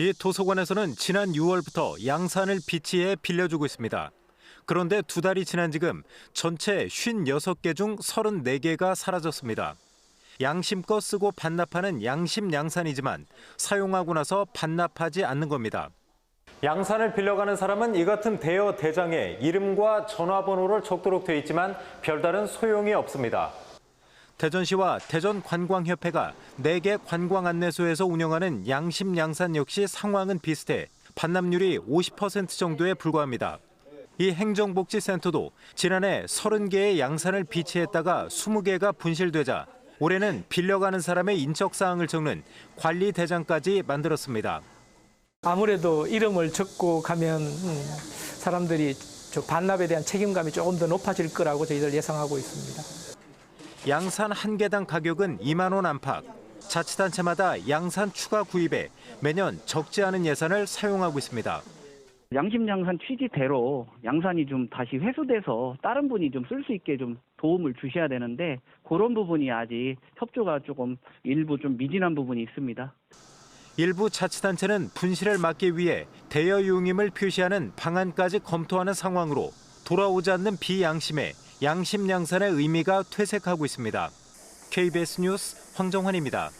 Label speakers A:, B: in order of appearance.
A: 이 도서관에서는 지난 6월부터 양산을 비치해 빌려주고 있습니다. 그런데 두 달이 지난 지금 전체 56개 중 34개가 사라졌습니다. 양심껏 쓰고 반납하는 양심 양산이지만 사용하고 나서 반납하지 않는 겁니다. 양산을 빌려가는 사람은 이 같은 대여 대장에 이름과 전화번호를 적도록 돼 있지만 별다른 소용이 없습니다. 대전시와 대전관광협회가 4개 관광 안내소에서 운영하는 양심 양산 역시 상황은 비슷해 반납률이 50% 정도에 불과합니다. 이 행정복지센터도 지난해 30개의 양산을 비치했다가 20개가 분실되자 올해는 빌려가는 사람의 인적 사항을 적는 관리 대장까지 만들었습니다.
B: 아무래도 이름을 적고 가면 음, 사람들이 저 반납에 대한 책임감이 조금 더 높아질 거라고 저희들 예상하고 있습니다.
A: 양산 한 개당 가격은 2만 원 안팎. 자치단체마다 양산 추가 구입에 매년 적지 않은 예산을 사용하고 있습니다.
C: 양심양산 취지대로 양산이 좀 다시 회수돼서 다른 분이 좀 쓸 수 있게 좀 도움을 주셔야 되는데 그런 부분이 아직 협조가 조금 일부 좀 미진한 부분이 있습니다.
A: 일부 자치단체는 분실을 막기 위해 대여 유임을 표시하는 방안까지 검토하는 상황으로 돌아오지 않는 비양심에 양심 양산의 의미가 퇴색하고 있습니다. KBS 뉴스 황정환입니다.